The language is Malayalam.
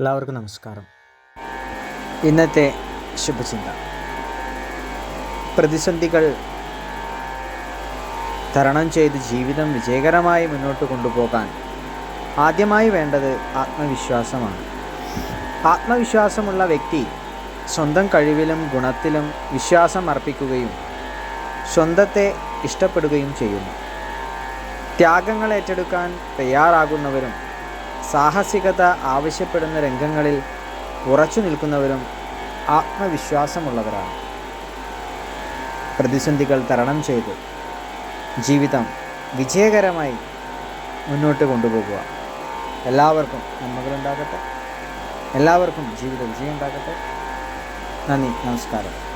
എല്ലാവർക്കും നമസ്കാരം. ഇന്നത്തെ ശുഭചിന്ത. പ്രതിസന്ധികൾ തരണം ചെയ്ത് ജീവിതം വിജയകരമായി മുന്നോട്ട് കൊണ്ടുപോകാൻ ആദ്യമായി വേണ്ടത് ആത്മവിശ്വാസമാണ്. ആത്മവിശ്വാസമുള്ള വ്യക്തി സ്വന്തം കഴിവിലും ഗുണത്തിലും വിശ്വാസം അർപ്പിക്കുകയും സ്വന്തത്തെ ഇഷ്ടപ്പെടുകയും ചെയ്യുന്നു. ത്യാഗങ്ങൾ ഏറ്റെടുക്കാൻ തയ്യാറാകുന്നവരും സാഹസികത ആവശ്യപ്പെടുന്ന രംഗങ്ങളിൽ ഉറച്ചു നിൽക്കുന്നവരും ആത്മവിശ്വാസമുള്ളവരാണ്. പ്രതിസന്ധികൾ തരണം ചെയ്ത് ജീവിതം വിജയകരമായി മുന്നോട്ട് കൊണ്ടുപോകുക. എല്ലാവർക്കും നന്മകളുണ്ടാകട്ടെ. എല്ലാവർക്കും ജീവിത വിജയം ഉണ്ടാകട്ടെ നന്ദി നമസ്കാരം.